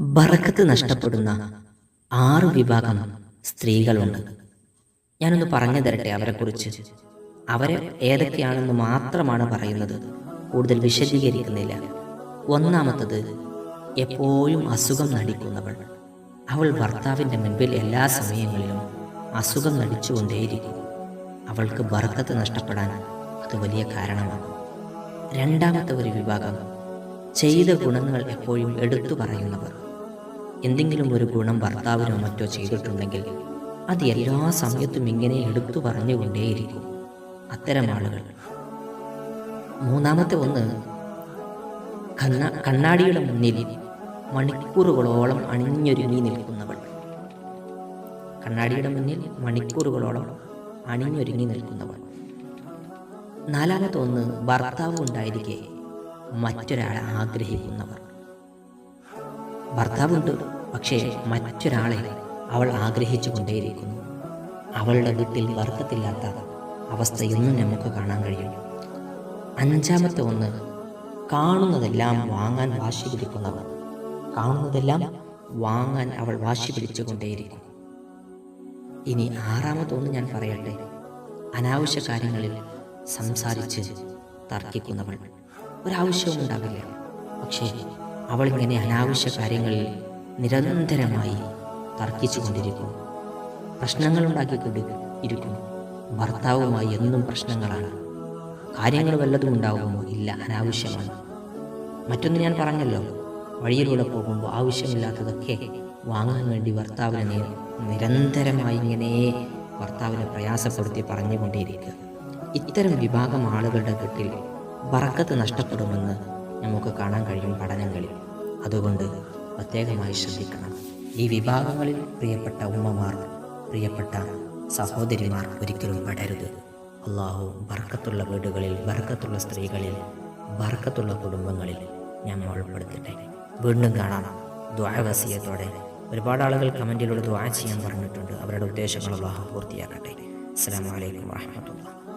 ബറക്കത്ത് നഷ്ടപ്പെടുന്ന ആറ് വിഭാഗം സ്ത്രീകളുണ്ട്. ഞാനൊന്ന് പറഞ്ഞു തരട്ടെ അവരെക്കുറിച്ച്. അവരെ ഏതൊക്കെയാണെന്ന് മാത്രമാണ് പറയുന്നത്. കൂടുതൽ വിശദീകരിക്കുന്നില്ല. ഒന്നാമത്തത് എപ്പോഴും അസുഖം നടിക്കുന്നവൾ. അവൾ ഭർത്താവിന്റെ മുൻപിൽ എല്ലാ സമയങ്ങളിലും അസുഖം നടിച്ചുകൊണ്ടേയിരിക്കും. അവൾക്ക് ബറക്കത്ത് നഷ്ടപ്പെടാൻ അത് വലിയ കാരണമാണ്. രണ്ടാമത്തെ ഒരു വിഭാഗം ചെയ്ത ഗുണങ്ങൾ എപ്പോഴും എടുത്തു പറയുന്നവർ. എന്തെങ്കിലും ഒരു ഗുണം ഭർത്താവിനോ മറ്റോ ചെയ്തിട്ടുണ്ടെങ്കിൽ അത് എല്ലാ സമയത്തും ഇങ്ങനെ എടുത്തു പറഞ്ഞുകൊണ്ടേയിരിക്കും. അത്തരം ആളുകൾ. മൂന്നാമത്തെ ഒന്ന് കണ്ണ കണ്ണാടിയുടെ മുന്നിൽ മണിക്കൂറുകളോളം അണിഞ്ഞൊരുങ്ങി നിൽക്കുന്നവൾ. കണ്ണാടിയുടെ മുന്നിൽ മണിക്കൂറുകളോളം അണിഞ്ഞൊരുങ്ങി നിൽക്കുന്നവൾ. നാലാമത്തെ ഒന്ന് ഭർത്താവ് ഉണ്ടായിരിക്കെ മറ്റൊരാളെ ആഗ്രഹിക്കുന്നവർ. ഭർത്താവുണ്ട്. പക്ഷേ മറ്റൊരാളെ അവൾ ആഗ്രഹിച്ചു കൊണ്ടേയിരിക്കുന്നു. അവളുടെ വീട്ടിൽ വർക്കത്തില്ലാത്ത അവസ്ഥ ഇന്നും നമുക്ക് കാണാൻ കഴിയും. അഞ്ചാമത്തെ ഒന്ന് കാണുന്നതെല്ലാം വാങ്ങാൻ വാശി പിടിക്കുന്നവർ കാണുന്നതെല്ലാം വാങ്ങാൻ അവൾ വാശി പിടിച്ചുകൊണ്ടേയിരിക്കും. ഇനി ആറാമത്തെ ഒന്ന് ഞാൻ പറയട്ടെ. അനാവശ്യ കാര്യങ്ങളിൽ സംസാരിച്ച് തർക്കിക്കുന്നവൾ. ഒരാവശ്യവും ഉണ്ടാവില്ല. പക്ഷേ അവൾ ഇങ്ങനെ അനാവശ്യ കാര്യങ്ങളിൽ നിരന്തരമായി തർക്കിച്ചു കൊണ്ടിരിക്കും പ്രശ്നങ്ങൾ ഉണ്ടാക്കിക്കൊണ്ട് ഇരിക്കും ഭർത്താവുമായി എന്നും പ്രശ്നങ്ങളാണ്. കാര്യങ്ങൾ വല്ലതും ഉണ്ടാകുമോ ഇല്ല അനാവശ്യമാണ്. മറ്റൊന്ന് ഞാൻ പറഞ്ഞല്ലോ വഴിയിലൂടെ പോകുമ്പോൾ ആവശ്യമില്ലാത്തതൊക്കെ വാങ്ങാൻ വേണ്ടി ഭർത്താവിനെ നിരന്തരമായി ഇങ്ങനെ ഭർത്താവിനെ പ്രയാസപ്പെടുത്തി പറഞ്ഞുകൊണ്ടേയിരിക്കുക. ഇത്തരം വിഭാഗം ആളുകളുടെ കെട്ടിൽ ബറക്കത്ത് നഷ്ടപ്പെടുമെന്ന് നമുക്ക് കാണാൻ കഴിയും പഠനങ്ങളിൽ. അതുകൊണ്ട് പ്രത്യേകമായി ശ്രദ്ധിക്കണം. ഈ വിഭാഗങ്ങളിൽ പ്രിയപ്പെട്ട ഉമ്മമാർ പ്രിയപ്പെട്ട സഹോദരിമാർ ഒരിക്കലും പെടരുത്. അള്ളാഹു ബർക്കത്തുള്ള വീടുകളിൽ ബർക്കത്തുള്ള സ്ത്രീകളിൽ ബർക്കത്തുള്ള കുടുംബങ്ങളിൽ ഞാൻ ഉൾപ്പെടുത്തട്ടെ. വീണ്ടും കാണാം. ദ്വാവസീയത്തോടെ ഒരുപാട് ആളുകൾ കമന്റിലൂടെ ദ്വാ ചെയ്യാൻ പറഞ്ഞിട്ടുണ്ട്. അവരുടെ ഉദ്ദേശങ്ങൾ അള്ളാഹു പൂർത്തിയാക്കട്ടെ. അസ്സാം വലൈക്കും വാഹമത്തുള്ള